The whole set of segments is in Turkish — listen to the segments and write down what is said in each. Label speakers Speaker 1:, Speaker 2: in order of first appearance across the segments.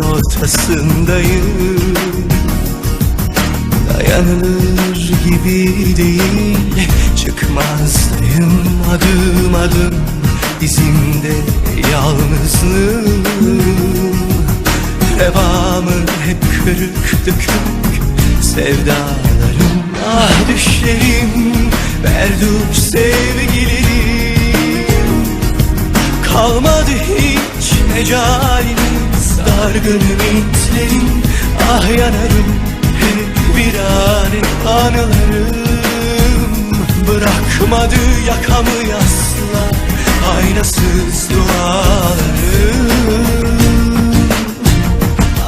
Speaker 1: ortasındayım. Dayanılır gibi değil Çıkmazdayım adım adım. İzimde yalnızlığım. Revamı hep kırık dökük Sevdalarım ah düşlerim. Berduş sevgilerim Kalmadı hiç Dargın ümitlerim Ah yanarım hep virane anılarım Bırakmadı yakamı yaslar Aynasız dualarım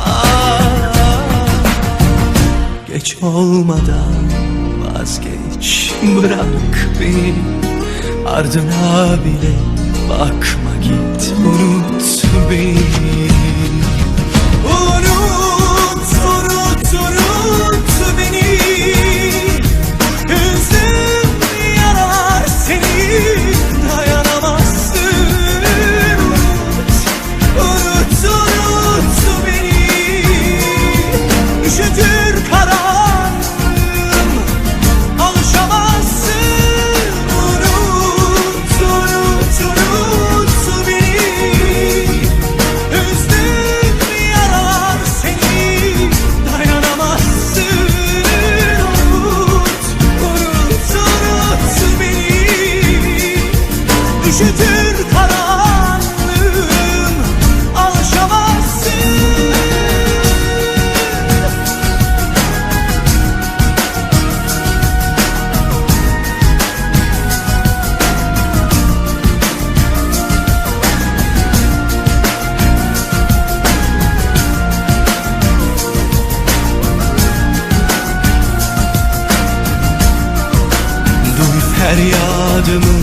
Speaker 1: Ah, Geç olmadan vazgeç Bırak beni. Ardına bile bakma git Unut beni Üşütür karanlığım Alışamazsın Duy feryadımı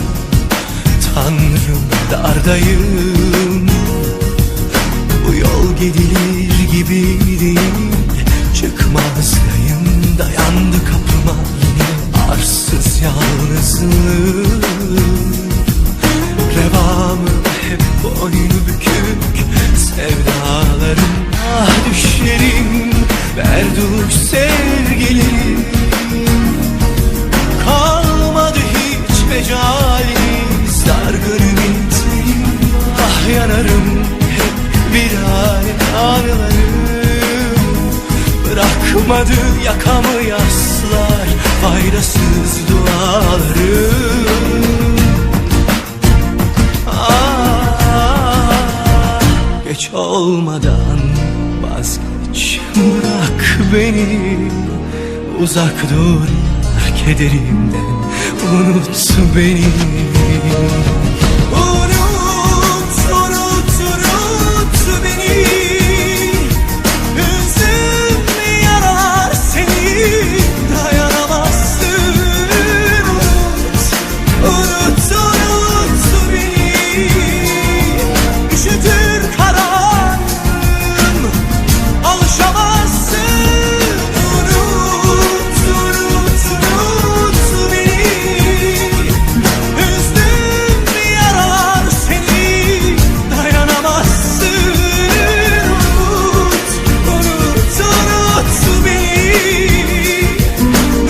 Speaker 1: dardayım Bu yol gidilir gibi değil Bırakmadı yakamı yaslar Faydasız dualarım Ah, Geç olmadan vazgeç Bırak beni. Uzak dur kederimden Unut beni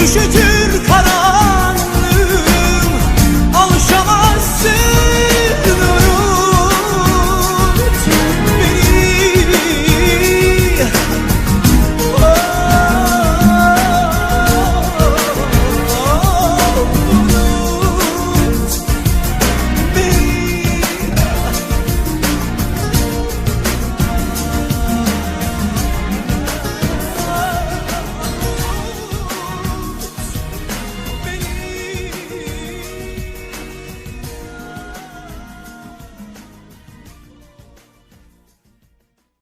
Speaker 1: 雪君